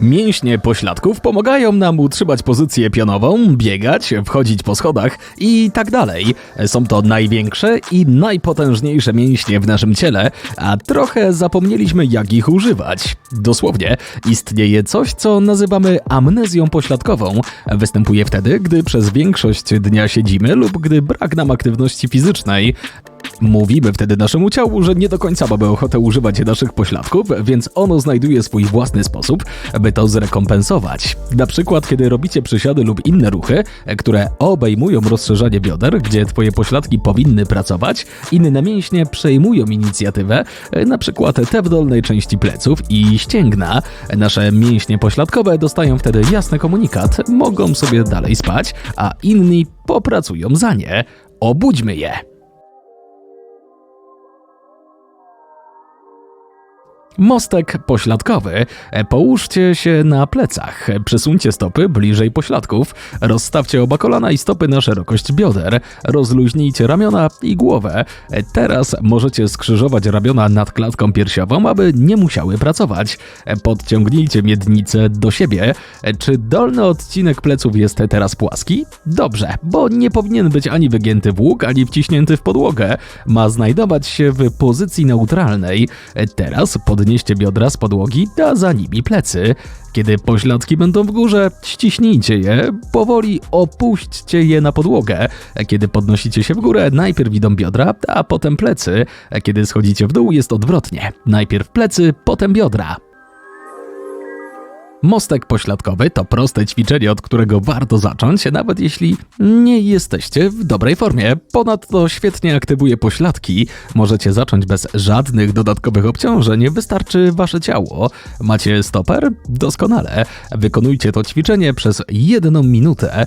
Mięśnie pośladków pomagają nam utrzymać pozycję pionową, biegać, wchodzić po schodach i tak dalej. Są to największe i najpotężniejsze mięśnie w naszym ciele, a trochę zapomnieliśmy jak ich używać. Dosłownie, istnieje coś, co nazywamy amnezją pośladkową. Występuje wtedy, gdy przez większość dnia siedzimy lub gdy brak nam aktywności fizycznej. Mówimy wtedy naszemu ciału, że nie do końca mamy ochotę używać naszych pośladków, więc ono znajduje swój własny sposób, by to zrekompensować. Na przykład, kiedy robicie przysiady lub inne ruchy, które obejmują rozszerzanie bioder, gdzie twoje pośladki powinny pracować, inne mięśnie przejmują inicjatywę, na przykład te w dolnej części pleców i ścięgna. Nasze mięśnie pośladkowe dostają wtedy jasny komunikat, mogą sobie dalej spać, a inni popracują za nie. Obudźmy je. Mostek pośladkowy. E, Połóżcie się na plecach, przesuńcie stopy bliżej pośladków, rozstawcie oba kolana i stopy na szerokość bioder, rozluźnijcie ramiona i głowę. E, Teraz możecie skrzyżować ramiona nad klatką piersiową, aby nie musiały pracować. E, Podciągnijcie miednicę do siebie. Czy dolny odcinek pleców jest teraz płaski? Dobrze, bo nie powinien być ani wygięty w łuk, ani wciśnięty w podłogę. Ma znajdować się w pozycji neutralnej. Teraz podnieście biodra z podłogi, a za nimi plecy. Kiedy pośladki będą w górze, ściśnijcie je, powoli opuśćcie je na podłogę. Kiedy podnosicie się w górę, najpierw idą biodra, a potem plecy. Kiedy schodzicie w dół, jest odwrotnie. Najpierw plecy, potem biodra. Mostek pośladkowy to proste ćwiczenie, od którego warto zacząć, nawet jeśli nie jesteście w dobrej formie. Ponadto świetnie aktywuje pośladki. Możecie zacząć bez żadnych dodatkowych obciążeń, wystarczy wasze ciało. Macie stoper? Doskonale. Wykonujcie to ćwiczenie przez jedną minutę.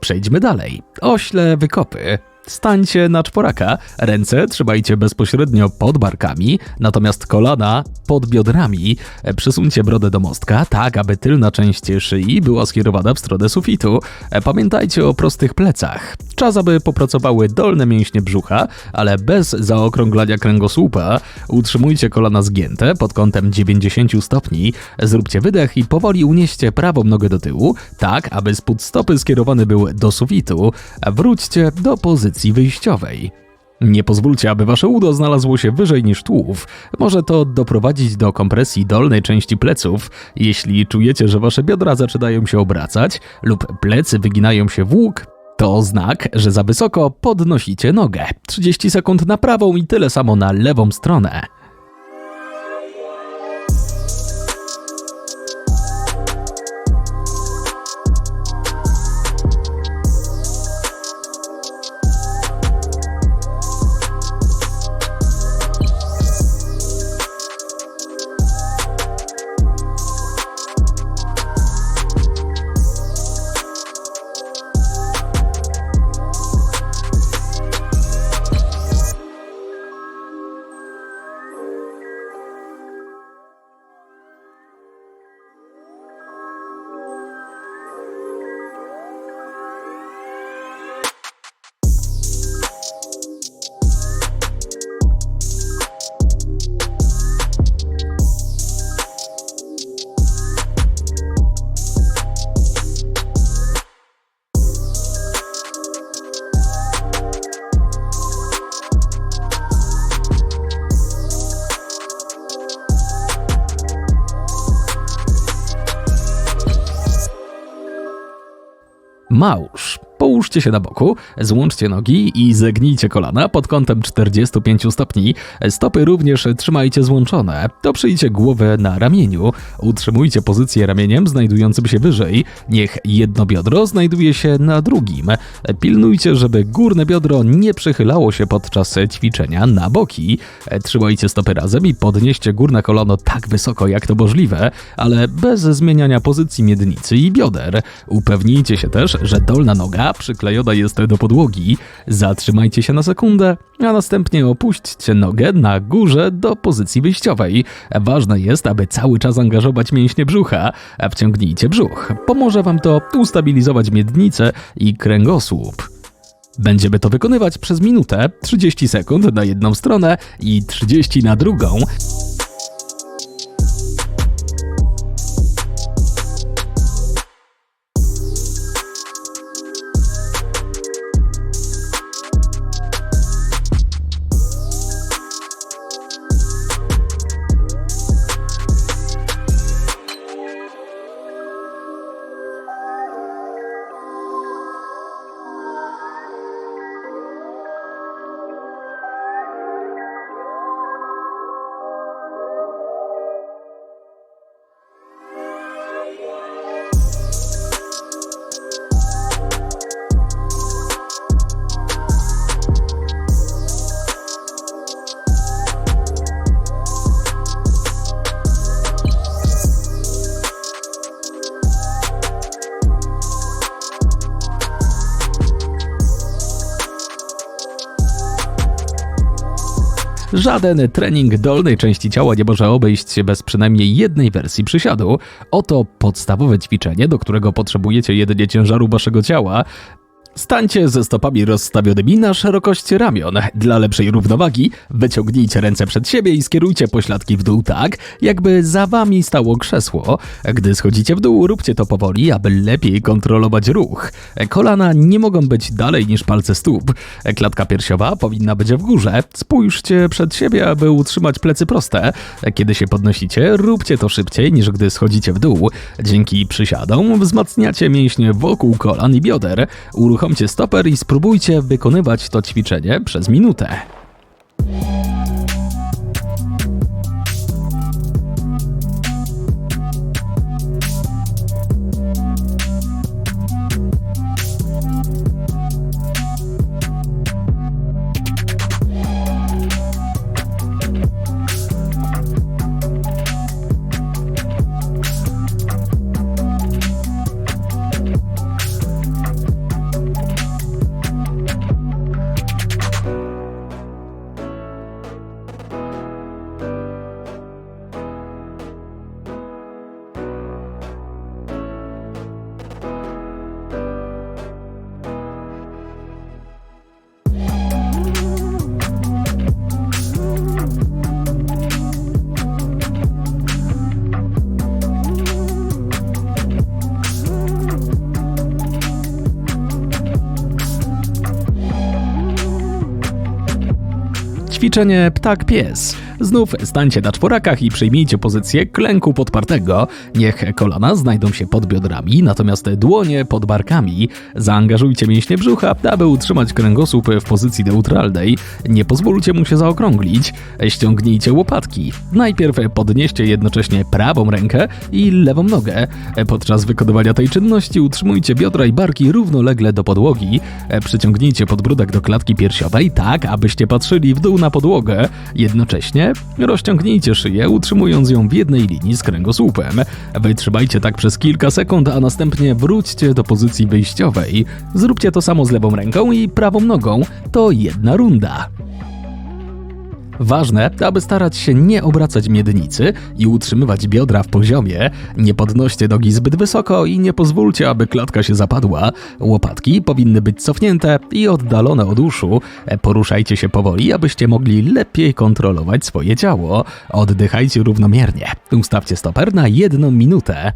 Przejdźmy dalej. Ośle wykopy. Stańcie na czworaka, ręce trzymajcie bezpośrednio pod barkami, natomiast kolana pod biodrami. Przesuńcie brodę do mostka, tak aby tylna część szyi była skierowana w stronę sufitu. Pamiętajcie o prostych plecach. Czas, aby popracowały dolne mięśnie brzucha, ale bez zaokrąglania kręgosłupa. Utrzymujcie kolana zgięte pod kątem 90 stopni. Zróbcie wydech i powoli unieście prawą nogę do tyłu, tak aby spód stopy skierowany był do sufitu. Wróćcie do pozycji wyjściowej. Nie pozwólcie, aby wasze udo znalazło się wyżej niż tułów. Może to doprowadzić do kompresji dolnej części pleców. Jeśli czujecie, że wasze biodra zaczynają się obracać lub plecy wyginają się w łuk, to znak, że za wysoko podnosicie nogę. 30 sekund na prawą i tyle samo na lewą stronę. Małż. Połóżcie się na boku, złączcie nogi i zegnijcie kolana pod kątem 45 stopni. Stopy również trzymajcie złączone. Doprzyjcie głowę na ramieniu. Utrzymujcie pozycję ramieniem znajdującym się wyżej. Niech jedno biodro znajduje się na drugim. Pilnujcie, żeby górne biodro nie przechylało się podczas ćwiczenia na boki. Trzymajcie stopy razem i podnieście górne kolano tak wysoko jak to możliwe, ale bez zmieniania pozycji miednicy i bioder. Upewnijcie się też, że dolna noga przyklejona jest do podłogi. Zatrzymajcie się na sekundę, a następnie opuśćcie nogę na górze do pozycji wyjściowej. Ważne jest, aby cały czas angażować mięśnie brzucha. Wciągnijcie brzuch. Pomoże Wam to ustabilizować miednicę i kręgosłup. Będziemy to wykonywać przez minutę, 30 sekund na jedną stronę i 30 na drugą. Żaden trening dolnej części ciała nie może obejść się bez przynajmniej jednej wersji przysiadu. Oto podstawowe ćwiczenie, do którego potrzebujecie jedynie ciężaru waszego ciała. Stańcie ze stopami rozstawionymi na szerokość ramion. Dla lepszej równowagi wyciągnijcie ręce przed siebie i skierujcie pośladki w dół tak, jakby za wami stało krzesło. Gdy schodzicie w dół, róbcie to powoli, aby lepiej kontrolować ruch. Kolana nie mogą być dalej niż palce stóp. Klatka piersiowa powinna być w górze. Spójrzcie przed siebie, aby utrzymać plecy proste. Kiedy się podnosicie, róbcie to szybciej niż gdy schodzicie w dół. Dzięki przysiadom wzmacniacie mięśnie wokół kolan i bioder. Uruchomcie stoper i spróbujcie wykonywać to ćwiczenie przez minutę. Ćwiczenie ptak-pies. Znów stańcie na czworakach i przyjmijcie pozycję klęku podpartego. Niech kolana znajdą się pod biodrami, natomiast dłonie pod barkami. Zaangażujcie mięśnie brzucha, aby utrzymać kręgosłup w pozycji neutralnej. Nie pozwólcie mu się zaokrąglić. Ściągnijcie łopatki. Najpierw podnieście jednocześnie prawą rękę i lewą nogę. Podczas wykonywania tej czynności utrzymujcie biodra i barki równolegle do podłogi. Przyciągnijcie podbródek do klatki piersiowej tak, abyście patrzyli w dół na podłogę. Jednocześnie rozciągnijcie szyję, utrzymując ją w jednej linii z kręgosłupem. Wytrzymajcie tak przez kilka sekund, a następnie wróćcie do pozycji wyjściowej. Zróbcie to samo z lewą ręką i prawą nogą. To jedna runda. Ważne, aby starać się nie obracać miednicy i utrzymywać biodra w poziomie. Nie podnoście nogi zbyt wysoko i nie pozwólcie, aby klatka się zapadła. Łopatki powinny być cofnięte i oddalone od uszu. Poruszajcie się powoli, abyście mogli lepiej kontrolować swoje ciało. Oddychajcie równomiernie. Ustawcie stoper na jedną minutę.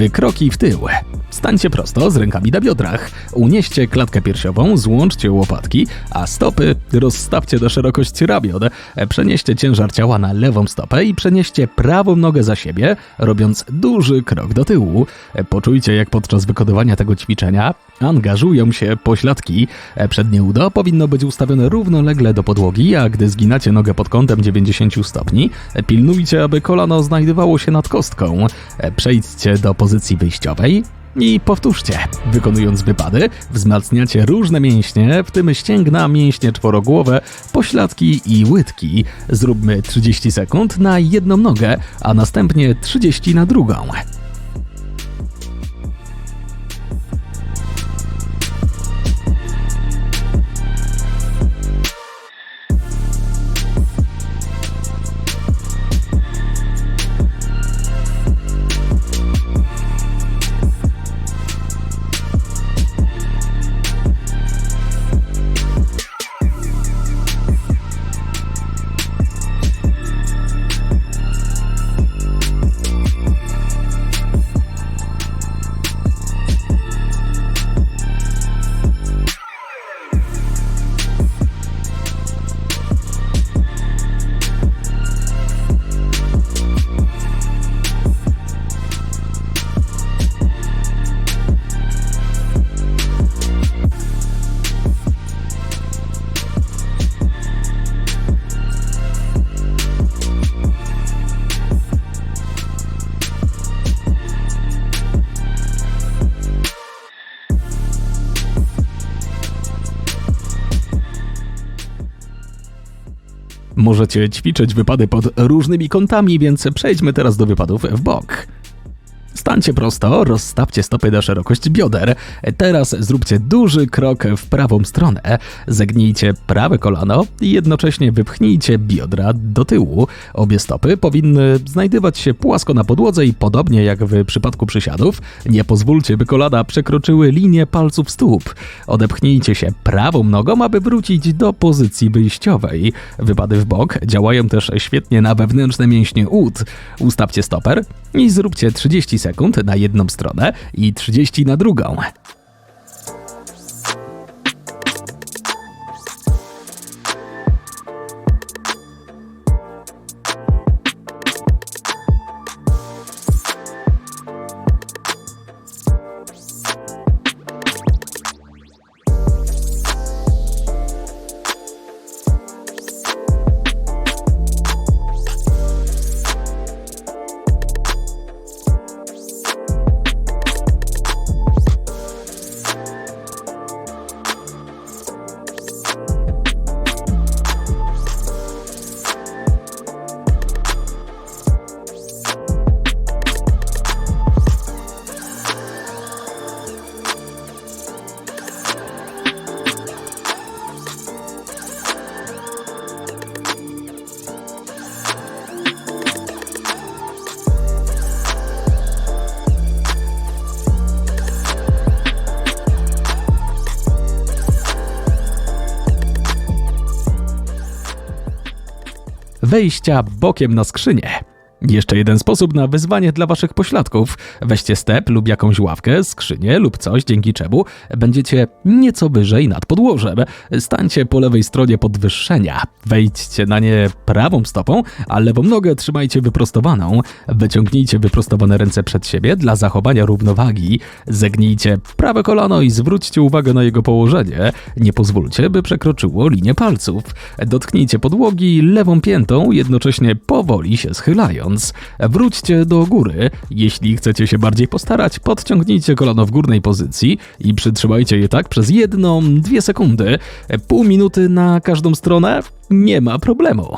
Wykroki w tył. Stańcie prosto z rękami na biodrach. Unieście klatkę piersiową, złączcie łopatki, a stopy rozstawcie do szerokości ramion. Przenieście ciężar ciała na lewą stopę i przenieście prawą nogę za siebie, robiąc duży krok do tyłu. Poczujcie, jak podczas wykonywania tego ćwiczenia angażują się pośladki. Przednie udo powinno być ustawione równolegle do podłogi, a gdy zginacie nogę pod kątem 90 stopni, pilnujcie, aby kolano znajdowało się nad kostką. Przejdźcie do pozycji wyjściowej. I powtórzcie. Wykonując wypady, wzmacniacie różne mięśnie, w tym ścięgna, mięśnie czworogłowe, pośladki i łydki. Zróbmy 30 sekund na jedną nogę, a następnie 30 na drugą. Możecie ćwiczyć wypady pod różnymi kątami, więc przejdźmy teraz do wypadów w bok. Stańcie prosto, rozstawcie stopy na szerokość bioder. Teraz zróbcie duży krok w prawą stronę. Zegnijcie prawe kolano i jednocześnie wypchnijcie biodra do tyłu. Obie stopy powinny znajdować się płasko na podłodze i podobnie jak w przypadku przysiadów, nie pozwólcie, by kolana przekroczyły linię palców stóp. Odepchnijcie się prawą nogą, aby wrócić do pozycji wyjściowej. Wypady w bok działają też świetnie na wewnętrzne mięśnie ud. Ustawcie stoper i zróbcie 30 sekund na jedną stronę i 30 na drugą. Wejścia bokiem na skrzynię. Jeszcze jeden sposób na wyzwanie dla waszych pośladków. Weźcie step lub jakąś ławkę, skrzynię lub coś, dzięki czemu będziecie nieco wyżej nad podłożem. Stańcie po lewej stronie podwyższenia. Wejdźcie na nie prawą stopą, a lewą nogę trzymajcie wyprostowaną. Wyciągnijcie wyprostowane ręce przed siebie dla zachowania równowagi. Zegnijcie prawe kolano i zwróćcie uwagę na jego położenie. Nie pozwólcie, by przekroczyło linię palców. Dotknijcie podłogi lewą piętą, jednocześnie powoli się schylając. Wróćcie do góry. Jeśli chcecie się bardziej postarać, podciągnijcie kolano w górnej pozycji i przytrzymajcie je tak przez jedną, dwie sekundy. Pół minuty na każdą stronę? Nie ma problemu.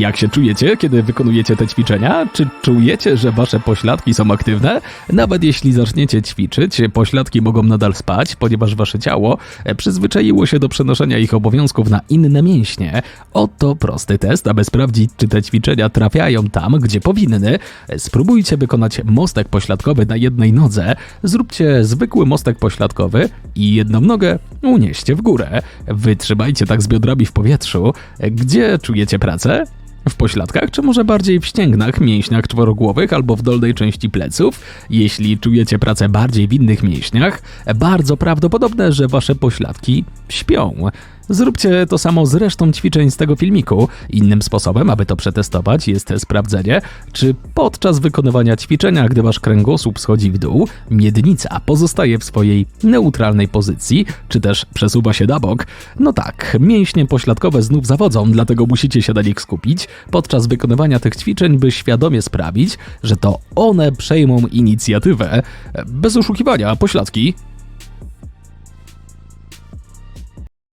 Jak się czujecie, kiedy wykonujecie te ćwiczenia? Czy czujecie, że wasze pośladki są aktywne? Nawet jeśli zaczniecie ćwiczyć, pośladki mogą nadal spać, ponieważ wasze ciało e, przyzwyczaiło się do przenoszenia ich obowiązków na inne mięśnie. Oto prosty test, aby sprawdzić, czy te ćwiczenia trafiają tam, gdzie powinny. Spróbujcie wykonać mostek pośladkowy na jednej nodze. Zróbcie zwykły mostek pośladkowy i jedną nogę unieście w górę. Wytrzymajcie tak z biodrami w powietrzu. E, Gdzie czujecie pracę? W pośladkach, czy może bardziej w ścięgnach, mięśniach czworogłowych albo w dolnej części pleców? Jeśli czujecie pracę bardziej w innych mięśniach, bardzo prawdopodobne, że wasze pośladki śpią. Zróbcie to samo z resztą ćwiczeń z tego filmiku. Innym sposobem, aby to przetestować, jest sprawdzenie, czy podczas wykonywania ćwiczenia, gdy wasz kręgosłup schodzi w dół, miednica pozostaje w swojej neutralnej pozycji, czy też przesuwa się na bok. No tak, mięśnie pośladkowe znów zawodzą, dlatego musicie się na nich skupić podczas wykonywania tych ćwiczeń, by świadomie sprawić, że to one przejmą inicjatywę. Bez oszukiwania, pośladki